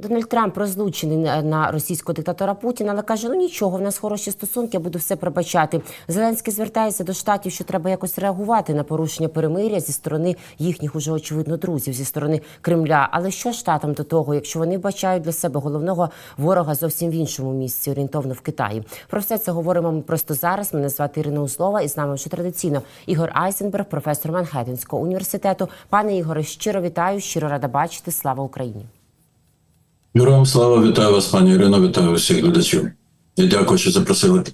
Дональд Трамп розлучений на- російського диктатора Путіна, але каже: ну нічого, в нас хороші стосунки, я буду все пробачати. Зеленський звертається до штатів, що треба якось реагувати на порушення перемиря зі сторони їхніх уже очевидно друзів, зі сторони Кремля. Але що штатам до того, якщо вони бачають для себе головного ворога зовсім в іншому місці, орієнтовно в Китаї? Про все це говоримо ми просто зараз. Мене звати Ірина Узлова, і з нами вже традиційно Ігор Айзенберг, професор Манхеттенського університету. Пане Ігоре, щиро вітаю, щиро рада бачити. Слава Україні. Героям слава вітаю вас, пані Ірино, вітаю всіх глядачів. І дякую, що запросили.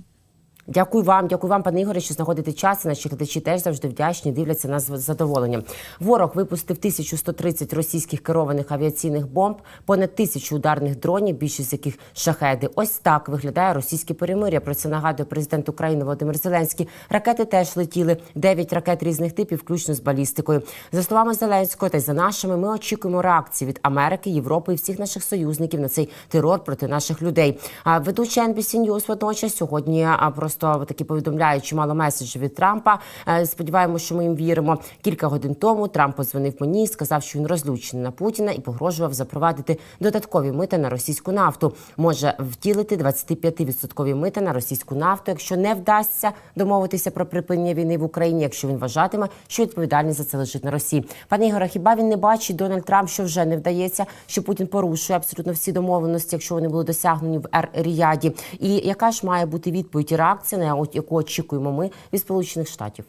Дякую вам, дякую вам, пане Ігоре, що знаходите час. Наші глядачі теж завжди вдячні, дивляться нас з задоволенням. Ворог випустив 1130 російських керованих авіаційних бомб, понад тисячу ударних дронів, більшість з яких шахеди. Ось так виглядає російське перемиря. Про це нагадує президент України Володимир Зеленський. Ракети теж летіли. Дев'ять ракет різних типів, включно з балістикою. За словами Зеленського, та й за нашими, ми очікуємо реакції від Америки, Європи і всіх наших союзників на цей терор проти наших людей. А ведуча NBC News водночас сьогодні а, просто таки повідомляє чимало меседжів від Трампа. Е, Сподіваємося, що ми їм віримо. Кілька годин тому Трамп подзвонив мені сказав, що він розлучений на Путіна і погрожував запровадити додаткові мита на російську нафту. Може втілити 25% мита на російську нафту, якщо не вдасться домовитися про припинення війни в Україні, якщо він вважатиме, що відповідальність за це лежить на Росії. Пане Ігоре, хіба він не бачить Дональд Трамп, що вже не вдається, що Путін порушує абсолютно всі домовленості, якщо вони були досягнені в Ер-Ріяді? І яка ж має бути відповідь і реакція, яку очікуємо ми від Сполучених Штатів?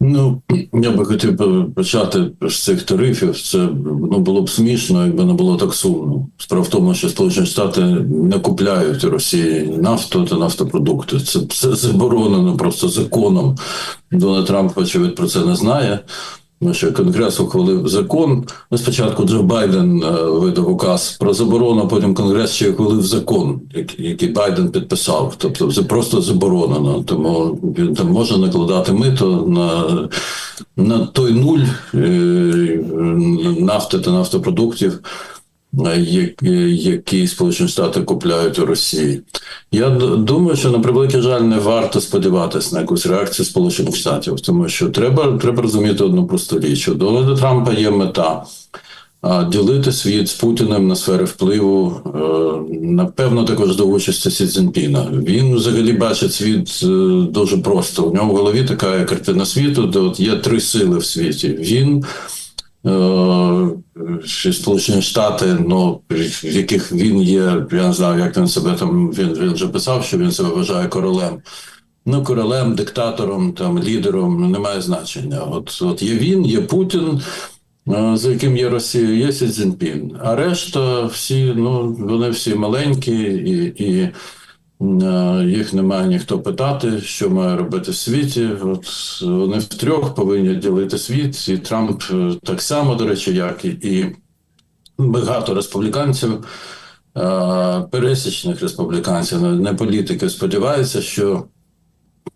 Ну я би хотів почати з цих тарифів. Це ну було б смішно, якби не було так сумно. Справа в тому, що Сполучені Штати не купляють Росії нафту та нафтопродукти. Це, це заборонено просто законом. Дональд Трамп, очевидь, про це не знає. Що Конгрес ухвалив закон. Спочатку Джо Байден е, видав указ про заборону, а потім Конгрес ще ухвалив закон, який, Байден підписав. Тобто це просто заборонено. Тому він там може накладати мито на, на той нуль е, нафти та нафтопродуктів. Е, які- Сполучені Штати купляють у Росії, я думаю, що на превеликий жаль не варто сподіватися на якусь реакцію Сполучених Штатів, тому що треба, треба розуміти одну просту річ: у Дональда Трампа є мета ділити світ з Путіним на сфери впливу, е, напевно, також до участі Сі Цзіньпіна. Він взагалі бачить світ е, дуже просто. У нього в голові така картина світу, де от є три сили в світі. Він чи Сполучені Штати, ну в яких він є, я не знаю, як він себе там він, він вже писав, що він себе вважає королем. Ну, королем, диктатором, там лідером ну, немає значення. От, от є він, є Путін, е, за яким є Росія, є Сі Цзіньпін. А решта всі, ну вони всі маленькі і. і Е, Їх немає ніхто питати, що має робити в світі. От вони втрьох повинні ділити світ, і Трамп е, так само, до речі, як і, і багато республіканців, е, пересічних республіканців, не- не політики, сподіваються, що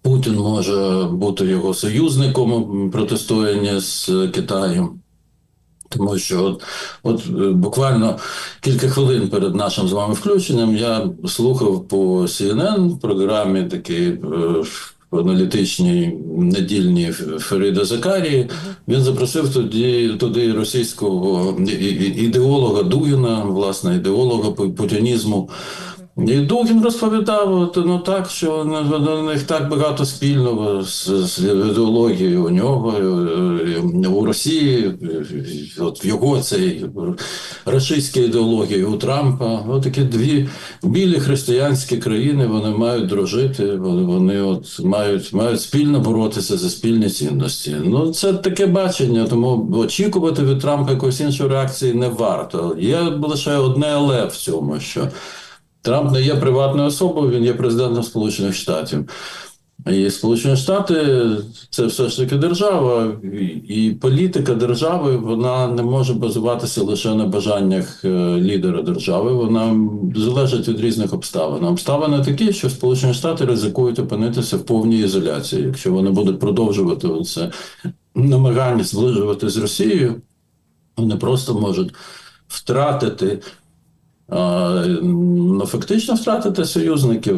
Путін може бути його союзником у протистоянні з Китаєм. Тому що от, от е, буквально кілька хвилин перед нашим з вами включенням я слухав по CNN програмі такій е, аналітичній недільній Феріда Закарії. Він запросив тоді туди російського ідеолога Дугіна, власне, ідеолога пу- путінізму. І Дугін розповідав, ну так, що у них так багато спільного з, з ідеологією у нього е, у Росії, е, от в його цей рашистській ідеології у Трампа. От такі дві білі християнські країни вони мають дружити, вони от мають, мають спільно боротися за спільні цінності. Ну це таке бачення, тому очікувати від Трампа якоїсь іншої реакції не варто. Є лише одне але в цьому, що. Трамп не є приватною особою, він є президентом Сполучених Штатів. І Сполучені Штати це все ж таки держава, і- політика держави вона не може базуватися лише на бажаннях е, лідера держави. Вона залежить від різних обставин. Обставини такі, що Сполучені Штати ризикують опинитися в повній ізоляції. Якщо вони будуть продовжувати це намагання зближувати з Росією, вони просто можуть втратити ну, фактично втратити союзників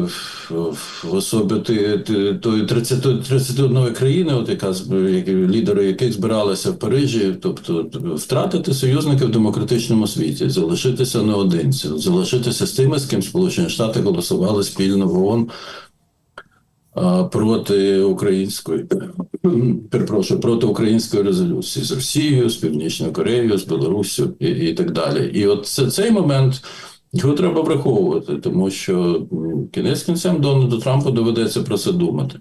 в- особі тої 30, 31 країни, от яка лідери яких збиралися в Парижі, тобто втратити союзників в демократичному світі, залишитися наодинці, залишитися з тими, з ким Сполучені Штати голосували спільно в ООН проти української перепрошую, проти української резолюції з Росією, з Північною Кореєю, з Білоруссю і, і так далі. І от це цей момент його треба враховувати, тому що кінець кінцем Дональду Трампу доведеться про це думати.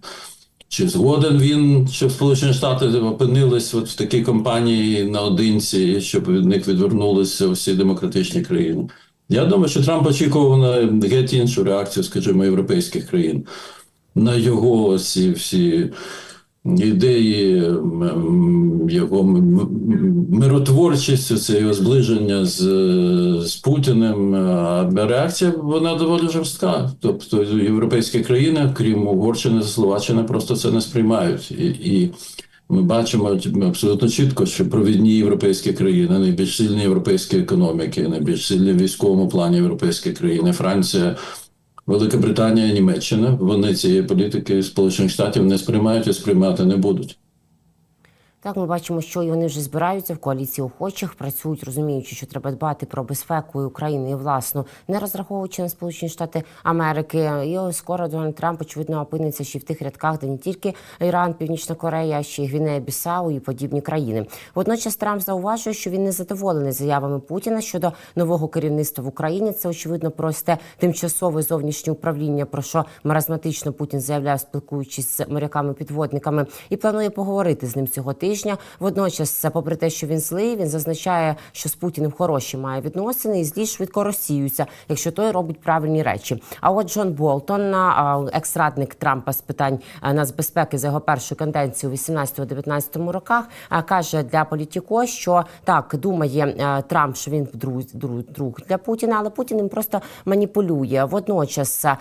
Чи згоден він, щоб Сполучені Штати опинились от в такій компанії наодинці, щоб від них відвернулися всі демократичні країни? Я думаю, що Трамп очікував на геть іншу реакцію, скажімо, європейських країн на його ці всі ідеї, його м- м- це його зближення з, з Путіним. А реакція вона доволі жорстка. Тобто європейські країни, крім Угорщини та Словаччини, просто це не сприймають. І, і ми бачимо абсолютно чітко, що провідні європейські країни, найбільш сильні європейські економіки, найбільш сильні в військовому плані європейські країни, Франція. Велика Британія, Німеччина, вони цієї політики Сполучених Штатів не сприймають і сприймати не будуть. Так, ми бачимо, що і вони вже збираються в коаліції охочих, працюють, розуміючи, що треба дбати про безпеку і України і власну, не розраховуючи на Сполучені Штати Америки. І скоро Дональд Трамп очевидно опиниться ще в тих рядках, де не тільки Іран, Північна Корея, ще й Гвінея Бісау і подібні країни. Водночас Трамп зауважує, що він не задоволений заявами Путіна щодо нового керівництва в Україні. Це очевидно просте тимчасове зовнішнє управління, про що маразматично Путін заявляв, спілкуючись з моряками-підводниками, і планує поговорити з ним цього тижня. Водночас, попри те, що він злий, він зазначає, що з Путіним хороші має відносини і злі швидко розсіються, якщо той робить правильні речі. А от Джон Болтон, екс-радник Трампа з питань нацбезпеки за його першу каденцію у 18-19 роках, а, каже для політіко, що так думає Трамп, що він друг, друг, друг для Путіна, але Путін їм просто маніпулює. Водночас е,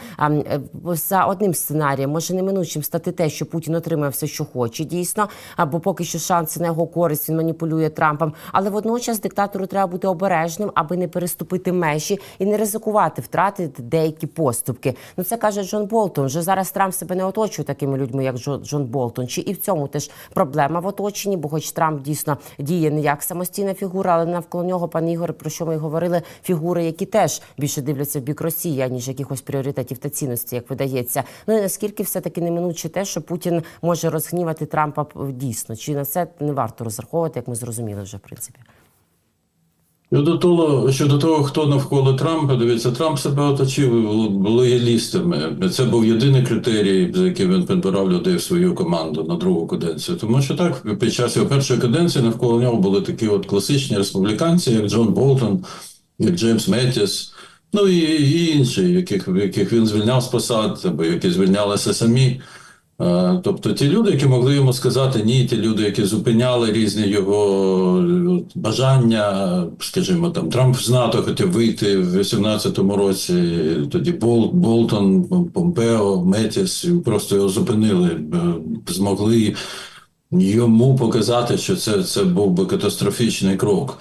за одним сценарієм може неминучим стати те, що Путін отримає все, що хоче, дійсно, або поки що шанси на його користь він маніпулює Трампом. Але водночас диктатору треба бути обережним, аби не переступити межі і не ризикувати втратити деякі поступки. Ну це каже Джон Болтон. Вже зараз Трамп себе не оточує такими людьми, як Джо- Джон Болтон. Чи і в цьому теж проблема в оточенні? Бо, хоч Трамп дійсно діє не як самостійна фігура, але навколо нього, пан Ігор, про що ми говорили, фігури, які теж більше дивляться в бік Росії, аніж якихось пріоритетів та цінностей, як видається. Ну і наскільки все таки неминуче те, що Путін може розгнівати Трампа дійсно, чи на це не варто розраховувати, як ми зрозуміли вже в принципі. Щодо того, щодо того, хто навколо Трампа, дивіться, Трамп себе оточив лоялістами. Це був єдиний критерій, за яким він підбирав людей в свою команду на другу каденцію. Тому що так, під час його першої каденції навколо нього були такі от класичні республіканці, як Джон Болтон, як Джеймс Меттіс, ну і, і інші, яких, яких він звільняв з посад, або які звільнялися самі. Е, Тобто ті люди, які могли йому сказати ні, ті люди, які зупиняли різні його бажання, скажімо, там Трамп з НАТО хотів вийти в 18-му році, тоді Бол, Болтон, Помпео, Метіс просто його зупинили, е, змогли йому показати, що це, це був би катастрофічний крок.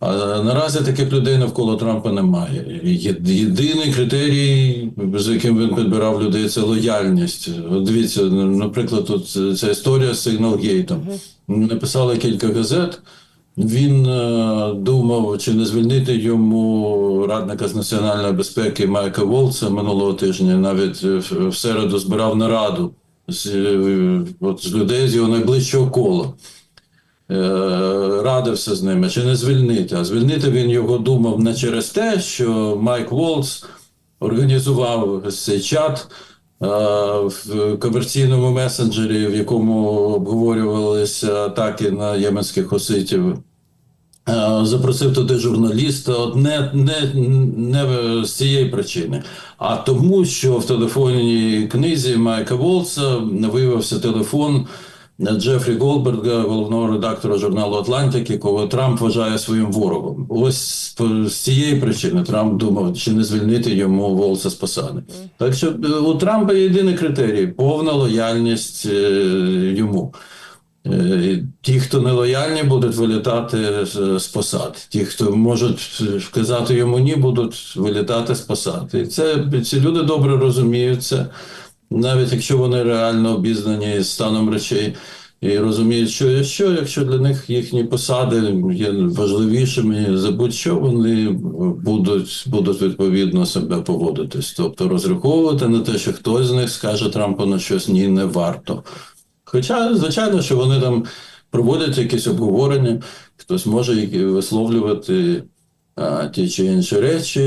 А наразі таких людей навколо Трампа немає. Єдиний критерій, за яким він підбирав людей, це лояльність. Дивіться, наприклад, тут ця історія з Сигналгейтом. Написали кілька газет. Він е, думав, чи не звільнити йому радника з національної безпеки Майка Волца минулого тижня. Навіть е, в- в середу збирав нараду з, е, от, з людей з його найближчого кола. Е, радився з ними, чи не звільнити. А звільнити він його думав не через те, що Майк Волц організував цей чат е, в комерційному месенджері, в якому обговорювалися атаки на єменських оситів. Е, Запросив туди журналіста, от не, не, не з цієї причини, а тому, що в телефонній книзі Майка Волца виявився телефон Джефрі Голдберга, головного редактора журналу Атлантик, якого Трамп вважає своїм ворогом. Ось з цієї причини Трамп думав, чи не звільнити йому Волца з посади. Так що е, у Трампа єдиний критерій повна лояльність е, йому. Е, Ті, хто нелояльні, будуть вилітати з, посад. Ті, хто можуть сказати йому ні, будуть вилітати з посад. І це ці люди добре розуміють це, навіть якщо вони реально обізнані станом речей. І розуміють, що є що, якщо для них їхні посади є важливішими за будь-що, вони будуть, будуть відповідно себе поводитись. Тобто розраховувати на те, що хтось з них скаже Трампу на щось ні, не варто. Хоча, звичайно, що вони там проводять якісь обговорення, хтось може висловлювати ті чи інші речі,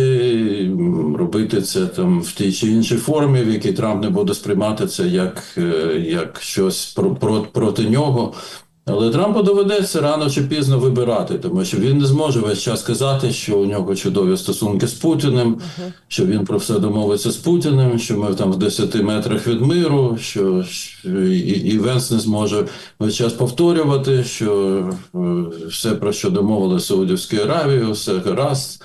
робити це там в тій чи іншій формі, в якій Трамп не буде сприймати це як, е, як щось про, про, проти нього. Але Трампу доведеться рано чи пізно вибирати, тому що він не зможе весь час казати, що у нього чудові стосунки з Путіним, що він про все домовиться з Путіним, що ми там в 10 метрах від миру, що, що і, і Венс не зможе весь час повторювати, що е, все, про що домовили Саудівській Аравії, все гаразд.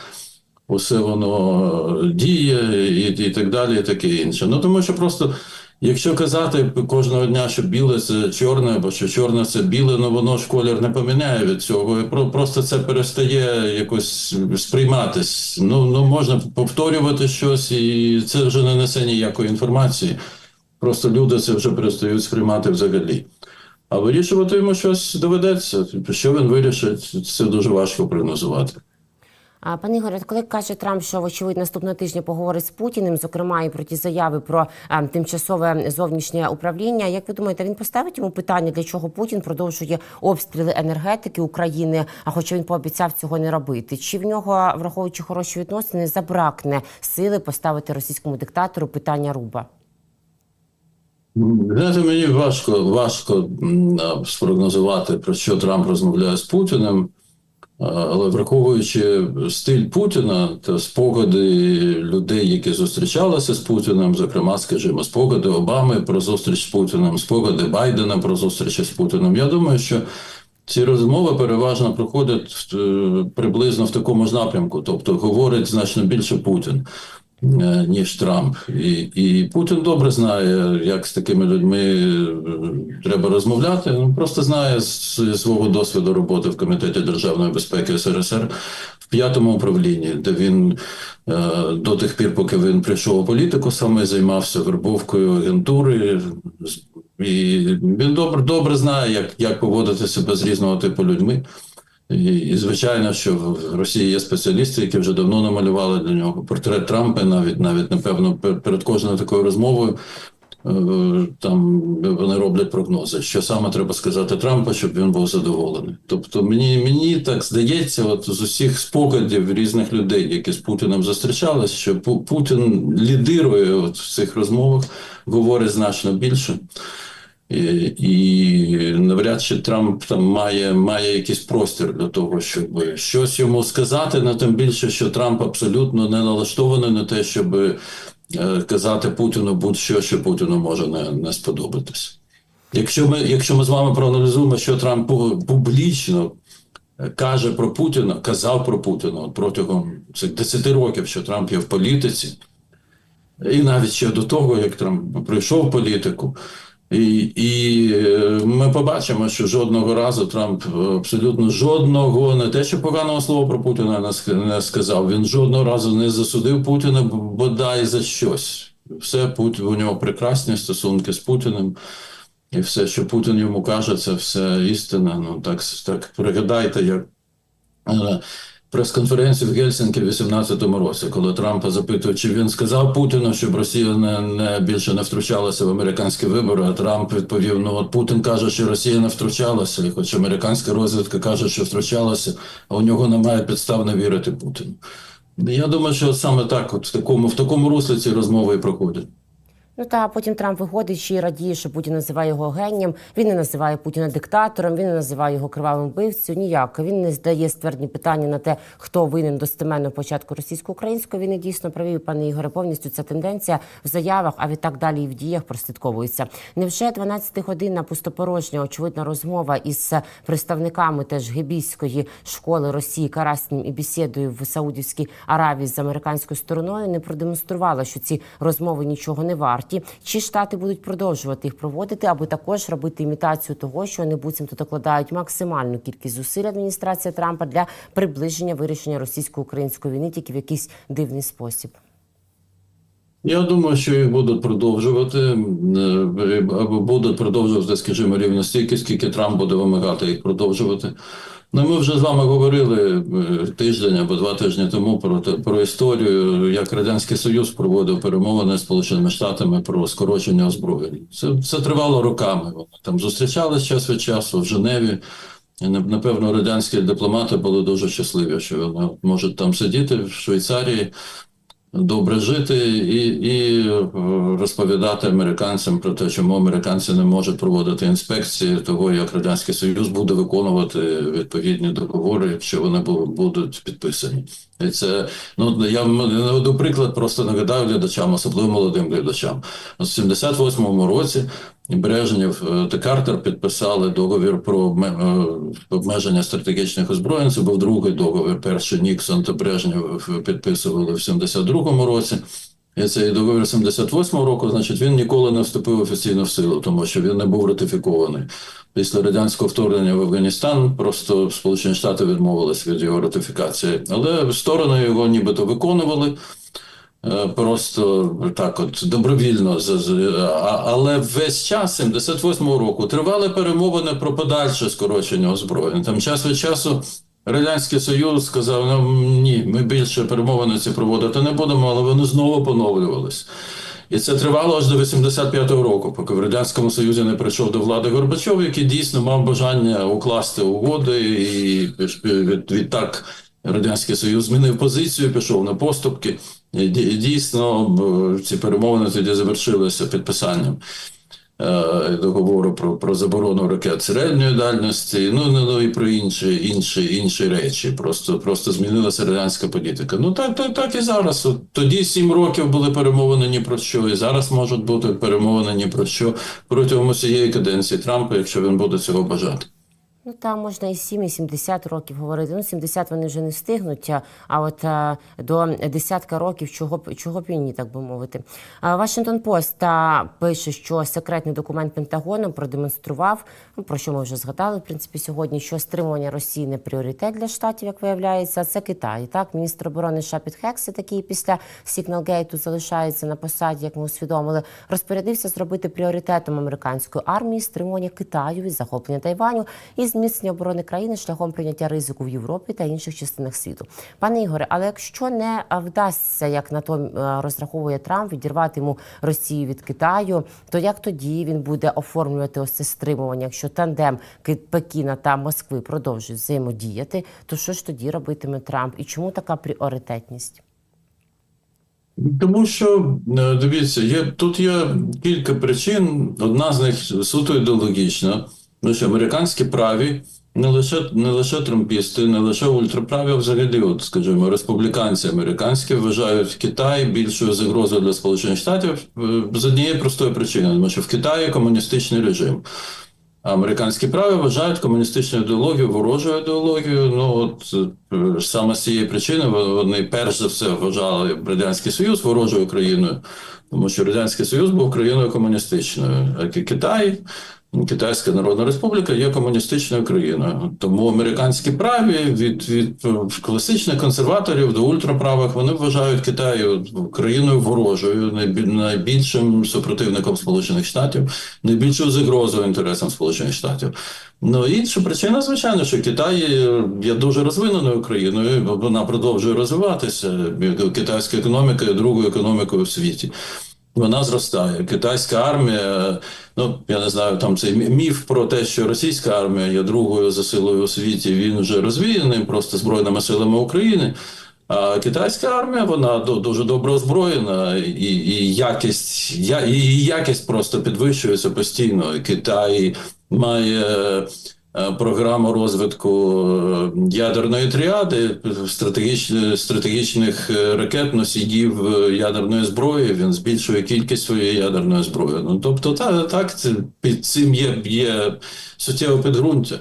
Усе воно діє і, і так далі, і таке інше. Ну тому що просто, якщо казати кожного дня, що біле це чорне, або що чорне це біле, ну воно ж колір не поміняє від цього. Просто це перестає якось сприйматись. Ну, ну можна повторювати щось, і це вже не несе ніякої інформації. Просто люди це вже перестають сприймати взагалі. А вирішувати йому щось доведеться. Що він вирішить, це дуже важко прогнозувати. Пане Ігоре, коли каже Трамп, що вочевидь наступного тижня поговорить з Путіним, зокрема і про ті заяви про а, тимчасове зовнішнє управління. Як ви думаєте, він поставить йому питання, для чого Путін продовжує обстріли енергетики України? А хоча він пообіцяв цього не робити? Чи в нього, враховуючи хороші відносини, забракне сили поставити російському диктатору питання руба? Знаєте, мені важко, важко спрогнозувати, про що Трамп розмовляє з Путіним. Але враховуючи стиль Путіна та спогади людей, які зустрічалися з Путіним, зокрема, скажімо, спогади Обами про зустріч з Путіним, спогади Байдена про зустрічі з Путіним, я думаю, що ці розмови переважно проходять е, приблизно в такому ж напрямку, тобто говорить значно більше Путін. Е, Ніж Трамп, і, і Путін добре знає, як з такими людьми е, треба розмовляти. Ну просто знає з свого досвіду роботи в комітеті державної безпеки СРСР в п'ятому управлінні, де він е, до тих пір, поки він прийшов у політику, саме займався вербовкою агентури. І він добре добре знає, як, як поводити себе з різного типу людьми. І, і звичайно, що в Росії є спеціалісти, які вже давно намалювали для нього портрет Трампа, навіть навіть напевно перед кожною такою розмовою. е, Там вони роблять прогнози, що саме треба сказати Трампу, щоб він був задоволений. Тобто, мені мені так здається, от з усіх спогадів різних людей, які з Путіним зустрічались, що Путін лідирує от в цих розмовах, говорить значно більше. І, навряд чи Трамп там має, має якийсь простір для того, щоб щось йому сказати, на тим більше, що Трамп абсолютно не налаштований на те, щоб е, казати Путіну будь-що, що Путіну може не, не сподобатись. Якщо ми, якщо ми з вами проаналізуємо, що Трамп публічно е, каже про Путіна, казав про Путіна протягом цих 10 років, що Трамп є в політиці, і навіть ще до того, як Трамп прийшов в політику. І, і е, ми побачимо, що жодного разу Трамп е, абсолютно жодного, не те, що поганого слова про Путіна не сказав. Він жодного разу не засудив Путіна бодай за щось. Все Пут- у нього прекрасні стосунки з Путіним. І все, що Путін йому каже, це все істина. Ну так, так пригадайте, як е, прес-конференцію в Гельсінкі в 18-му році, коли Трампа запитують, чи він сказав Путіну, щоб Росія не, не більше не втручалася в американські вибори. А Трамп відповів: ну от Путін каже, що Росія не втручалася, і хоч американська розвідка каже, що втручалася, а у нього немає підстав не вірити Путіну. Я думаю, що саме так, от в такому в такому руслі ці розмови і проходять. Ну та потім Трамп виходить ще й радіє, що Путін називає його генієм. Він не називає Путіна диктатором, він не називає його кривавим вбивцю. Ніяк він не здає ствердні питання на те, хто винен достеменно початку російсько-української війни. Дійсно праві, пане Ігоре, повністю ця тенденція в заявах, а відтак далі і в діях прослідковується. Невже 12-годинна пустопорожня очевидна розмова із представниками теж гебійської школи Росії Караснім і бесідою в Саудівській Аравії з американською стороною не продемонструвала, що ці розмови нічого не варті. Варті? Чи штати будуть продовжувати їх проводити, аби також робити імітацію того, що вони буцімто докладають максимальну кількість зусиль адміністрація Трампа для приближення вирішення російсько-української війни тільки в якийсь дивний спосіб? Я думаю, що їх будуть продовжувати, е, або будуть продовжувати, скажімо, рівно стільки, скільки Трамп буде вимагати їх продовжувати. Ну, ми вже з вами говорили е, тиждень або два тижні тому про про історію, як Радянський Союз проводив перемовини з Сполученими Штатами про скорочення озброєнь. Це, це тривало роками. Вони там зустрічались час від часу в Женеві. Напевно, радянські дипломати були дуже щасливі, що вони можуть там сидіти в Швейцарії добре жити і, і е, розповідати американцям про те, чому американці не можуть проводити інспекції того, як радянський союз буде виконувати відповідні договори, якщо вони будуть підписані. І це ну я наведу приклад, просто нагадаю глядачам, особливо молодим глядачам. У 78-му році Брежнєв е, та Картер підписали договір про е, обмеження стратегічних озброєнь. Це був другий договір. Перший Ніксон та Брежнєв підписували в 72-му році. І цей договір 78-го року, значить, він ніколи не вступив офіційно в силу, тому що він не був ратифікований. Після радянського вторгнення в Афганістан просто Сполучені Штати відмовились від його ратифікації, але сторони його нібито виконували. Е, Просто так, от добровільно але весь час 78-го року тривали перемовини про подальше скорочення озброєнь. Там час від часу Радянський Союз сказав: ну ні, ми більше перемовини ці проводити не будемо, але вони знову поновлювались. І це тривало аж до 85-го року, поки в радянському союзі не прийшов до влади Горбачов, який дійсно мав бажання укласти угоди, і відтак радянський союз змінив позицію, пішов на поступки. Дійсно, ці перемовини тоді завершилися підписанням е, договору про, про заборону ракет середньої дальності, ну, ну, ну і про інші, інші, інші речі. Просто, просто змінилася радянська політика. Ну так, так, так і зараз. От тоді сім років були перемовини ні про що, і зараз можуть бути перемовини ні про що протягом усієї каденції Трампа, якщо він буде цього бажати. Ну там можна і 7, і 70 років говорити. Ну, 70 вони вже не встигнуть, а- от а, до десятка років чого б чого б і ні, так би мовити. А, Вашингтон Пост пише, що секретний документ Пентагону продемонстрував, ну про що ми вже згадали, в принципі, сьогодні, що стримування Росії не пріоритет для штатів, як виявляється, це Китай. Так, міністр оборони США Піт Хекс, такий після Сігналгейту залишається на посаді, як ми усвідомили, розпорядився зробити пріоритетом американської армії стримування Китаю від захоплення Тайваню і зміцнення оборони країни шляхом прийняття ризику в Європі та інших частинах світу. Пане Ігоре, але якщо не вдасться, як на то е, розраховує Трамп, відірвати йому Росію від Китаю, то як тоді він буде оформлювати ось це стримування? Якщо тандем Пекіна та Москви продовжують взаємодіяти, то що ж тоді робитиме Трамп? І чому така пріоритетність? Тому що е, дивіться, є тут є кілька причин. Одна з них суто ідеологічна. Тому що американські праві не лише не лише трампісти, не лише ультраправі, а взагалі, от скажімо, республіканці американські вважають Китай більшою загрозою для Сполучених Штатів е, з однієї простої причини, тому що в Китаї комуністичний режим. Американські праві вважають комуністичну ідеологію ворожою ідеологією. Ну от е, саме з цієї причини вони перш за все вважали Радянський Союз ворожою країною, тому що Радянський Союз був країною комуністичною, а Ки- Китай. Китайська Народна Республіка є комуністичною країною, тому американські праві від, від е, класичних консерваторів до ультраправих вони вважають Китай країною ворожою, найбі- найбільшим супротивником Сполучених Штатів, найбільшою загрозою інтересам Сполучених Штатів. Ну інша причина, звичайно, що Китай є дуже розвиненою країною, вона продовжує розвиватися. Китайська економіка є другою економікою в світі. Вона зростає. Китайська армія, ну я не знаю, там цей міф про те, що російська армія є другою за силою у світі, він вже розвіяний просто збройними силами України. А китайська армія вона ду- дуже добре озброєна, і, і якість я і якість просто підвищується постійно. Китай має програму розвитку е, ядерної тріади, стратегічних, стратегічних е, ракет, носіїв е, ядерної зброї. Він збільшує кількість своєї ядерної зброї. Ну тобто, та, так це під цим є, є суттєве підґрунтя,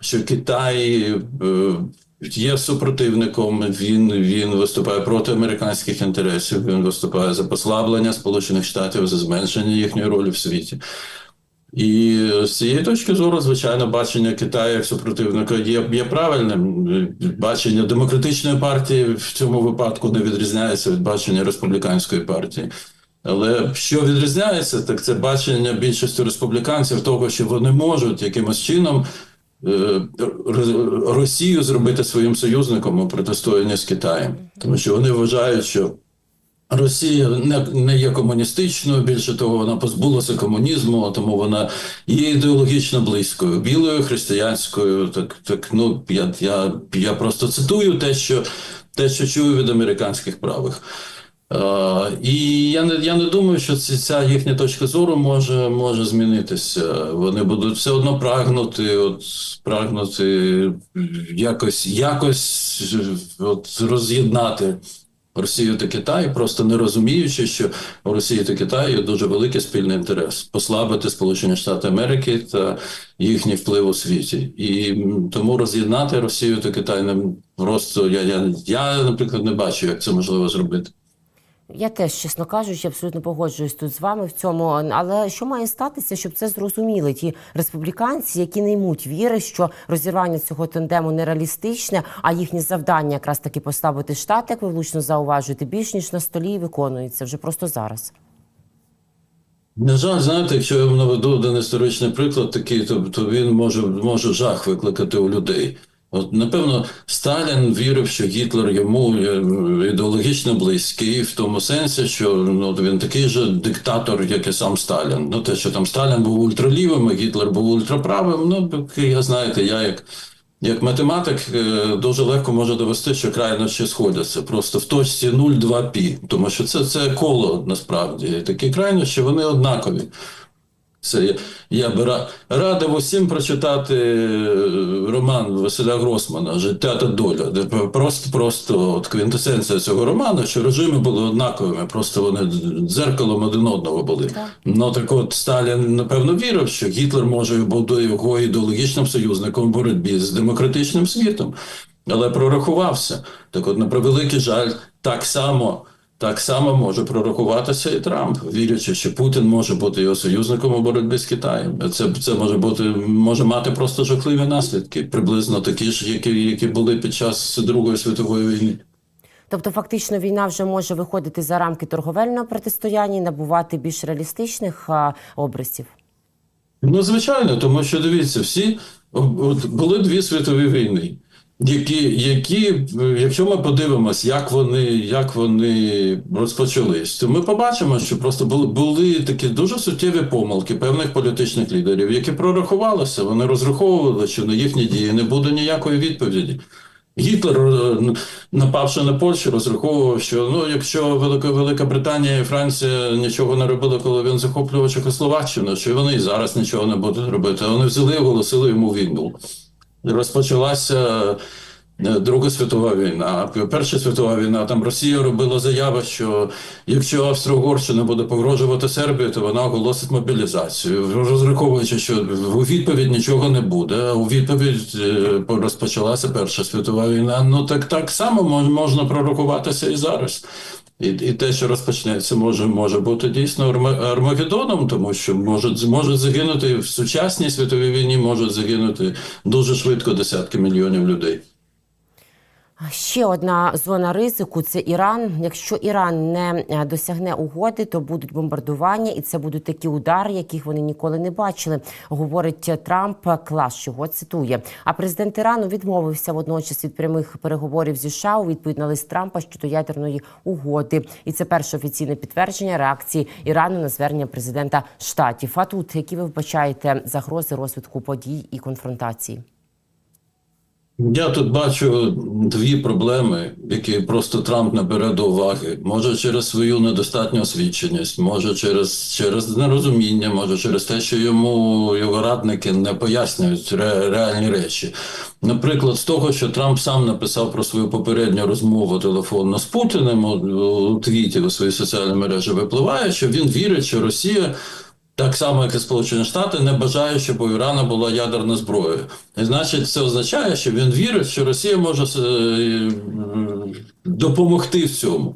що Китай. е, є супротивником. Він, він виступає проти американських інтересів. Він виступає за послаблення Сполучених Штатів, за зменшення їхньої ролі в світі. І з цієї точки зору, звичайно, бачення Китаю як супротивника є, є правильним. Бачення демократичної партії в цьому випадку не відрізняється від бачення республіканської партії. Але що відрізняється, так це бачення більшості республіканців того, що вони можуть якимось чином е, Росію зробити своїм союзником у протистоянні з Китаєм, тому що вони вважають, що Росія не, не є комуністичною, більше того, вона позбулася комунізму, тому вона є ідеологічно близькою, білою, християнською. Так, так ну я, я, я просто цитую те, що те, що чую від американських правих. Е, і я не, я не думаю, що ці, ця їхня точка зору може, може змінитися. Вони будуть все одно прагнути, от, прагнути якось, якось от, роз'єднати Росію та Китай, просто не розуміючи, що у Росії та Китаю дуже великий спільний інтерес послабити Сполучені Штати Америки та їхній вплив у світі. І тому роз'єднати Росію та Китай не просто я, я, я, наприклад, не бачу, як це можливо зробити. Я теж, чесно кажучи, абсолютно погоджуюсь тут з вами в цьому. Але що має статися, щоб це зрозуміли ті республіканці, які не ймуть віри, що розірвання цього тандему нереалістичне, а їхнє завдання якраз таки поставити штат, як ви влучно зауважуєте, більш ніж на столі і виконується вже просто зараз. На жаль, знаєте, якщо я наведу один історичний приклад такий, то, то він може, може жах викликати у людей. От, напевно, Сталін вірив, що Гітлер йому е, ідеологічно близький, в тому сенсі, що ну, він такий же диктатор, як і сам Сталін. Ну, те, що там Сталін був ультралівим, а Гітлер був ультраправим, ну, я знаєте, я як як математик е, дуже легко можу довести, що крайнощі сходяться просто в точці 0,2 пі, тому що це, це коло насправді. Такі крайнощі вони однакові. Це я, я би радив усім прочитати е, роман Василя Гросмана Життя та доля, де просто, просто от квінтесенція цього роману, що режими були однаковими, просто вони дзеркалом один одного були. Так. Ну так от Сталін напевно вірив, що Гітлер може бути його ідеологічним союзником в боротьбі з демократичним світом, але прорахувався. Так, от, на превеликий жаль, так само. Так само може прорахуватися і Трамп, вірячи, що Путін може бути його союзником у боротьбі з Китаєм. Це, це може бути може мати просто жахливі наслідки, приблизно такі ж, які, які були під час Другої світової війни. Тобто, фактично, війна вже може виходити за рамки торговельного протистояння і набувати більш реалістичних а, образів. Ну, звичайно, тому що дивіться, всі от, були дві світові війни, які, які, якщо ми подивимось, як вони, як вони розпочались, то ми побачимо, що просто були, були такі дуже суттєві помилки певних політичних лідерів, які прорахувалися, вони розраховували, що на їхні дії не буде ніякої відповіді. Гітлер, е, напавши на Польщу, розраховував, що ну, якщо Велика, Велика Британія і Франція нічого не робили, коли він захоплював Чехословаччину, що вони і зараз нічого не будуть робити. Вони взяли і оголосили йому війну. Розпочалася е, Друга світова війна. Перша світова війна там Росія робила заяву, що якщо Австро-Угорщина буде погрожувати Сербії, то вона оголосить мобілізацію, розраховуючи, що у відповідь нічого не буде. У відповідь е, розпочалася Перша світова війна. Ну так так само можна прорахуватися і зараз. І, і те, що розпочнеться, може, може бути дійсно арма- армагеддоном, тому що можуть, можуть загинути в сучасній світовій війні, можуть загинути дуже швидко десятки мільйонів людей. Ще одна зона ризику це Іран. Якщо Іран не е, досягне угоди, то будуть бомбардування, і це будуть такі удари, яких вони ніколи не бачили. Говорить Трамп. Клас чого цитує. А президент Ірану відмовився водночас від прямих переговорів зі США у відповідь на лист Трампа щодо ядерної угоди. І це перше офіційне підтвердження реакції Ірану на звернення президента штатів. А тут які ви вбачаєте загрози розвитку подій і конфронтації? Я тут бачу дві проблеми, які просто Трамп не бере до уваги. Може через свою недостатню освіченість, може через, через нерозуміння, може через те, що йому його радники не пояснюють ре, реальні речі. Наприклад, з того, що Трамп сам написав про свою попередню розмову телефонну з Путіним у, у твіті у своїй соціальній мережі, випливає, що він вірить, що Росія так само, як і Сполучені Штати, не бажає, щоб у Ірана була ядерна зброя. І значить, це означає, що він вірить, що Росія може е, допомогти в цьому.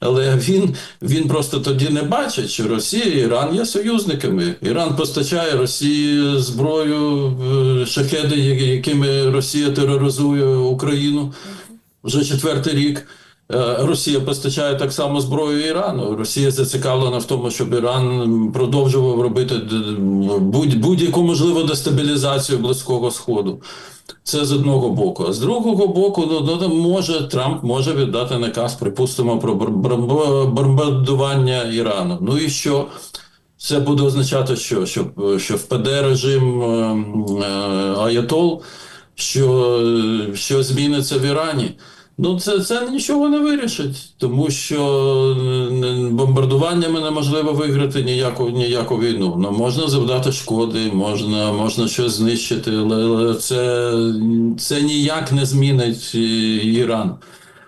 Але він, він просто тоді не бачить, що Росія і Іран є союзниками. Іран постачає Росії зброю, е, шахеди, якими Росія тероризує Україну вже четвертий рік. Е, Росія постачає так само зброю Ірану. Росія зацікавлена в тому, щоб Іран продовжував робити будь-яку можливу дестабілізацію Близького Сходу. Це з одного боку. А з другого боку, ну, ну може Трамп може віддати наказ, припустимо, про бомбардування Ірану. Ну і що? Це буде означати, що, що, що впаде режим е, е, Аятол, що, що зміниться в Ірані. Ну, це, це нічого не вирішить, тому що е, бомбардуваннями неможливо виграти ніяку, ніяку війну. Ну, можна завдати шкоди, можна, можна щось знищити, але це, це ніяк не змінить е, Іран.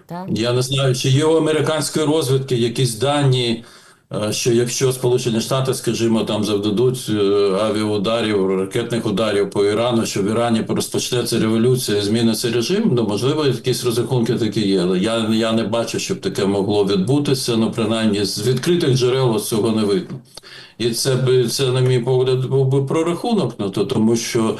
Так? Я не знаю, чи є у американської розвідки якісь дані, е, що якщо Сполучені Штати, скажімо, там завдадуть е, авіаударів, ракетних ударів по Ірану, що в Ірані розпочнеться революція, зміниться режим, ну можливо, якісь розрахунки такі є. Але я, я не бачу, щоб таке могло відбутися. Ну, принаймні, з відкритих джерел цього не видно. І це би це, на мій погляд, був би прорахунок, ну то тому що.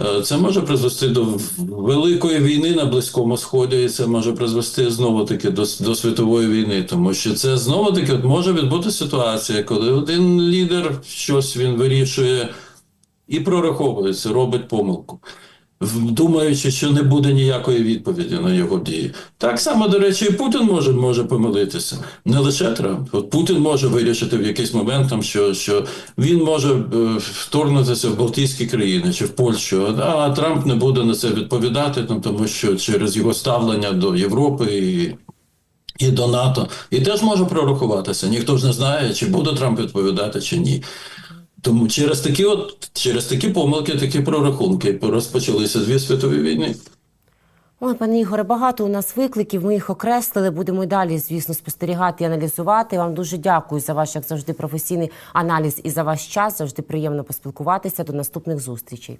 Е, Це може призвести до великої війни на Близькому Сході, і це може призвести знову таки до, до світової війни, тому що це знову таки от може відбути ситуація, коли один лідер щось він вирішує і прораховується, робить помилку, думаючи, що не буде ніякої відповіді на його дії. Так само, до речі, і Путін може, може помилитися. Не лише Трамп. От Путін може вирішити в якийсь момент, там, що, що він може е, вторгнутися в Балтійські країни чи в Польщу, а Трамп не буде на це відповідати, ну, тому що через його ставлення до Європи і і до НАТО, і теж може прорахуватися. Ніхто ж не знає, чи буде Трамп відповідати, чи ні. Тому через такі, от через такі помилки, такі прорахунки розпочалися дві світові війни. Ой, пане Ігоре, багато у нас викликів. Ми їх окреслили. Будемо і далі, звісно, спостерігати і аналізувати. Вам дуже дякую за ваш, як завжди, професійний аналіз і за ваш час. Завжди приємно поспілкуватися. До наступних зустрічей.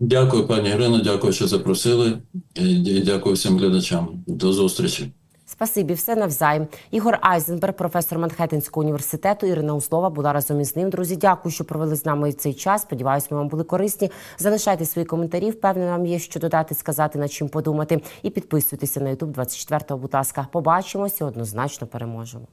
Дякую, пані Ірино, дякую, що запросили. І дякую всім глядачам. До зустрічі. Спасибі, все навзаєм. Ігор Айзенберг, професор Манхеттенського університету. Ірина Услова була разом із ним. Друзі, дякую, що провели з нами цей час. Сподіваюсь, ми вам були корисні. Залишайте свої коментарі. Впевнена, вам є що додати, сказати, над чим подумати. І підписуйтеся на YouTube 24 Будь ласка, побачимося. Однозначно переможемо.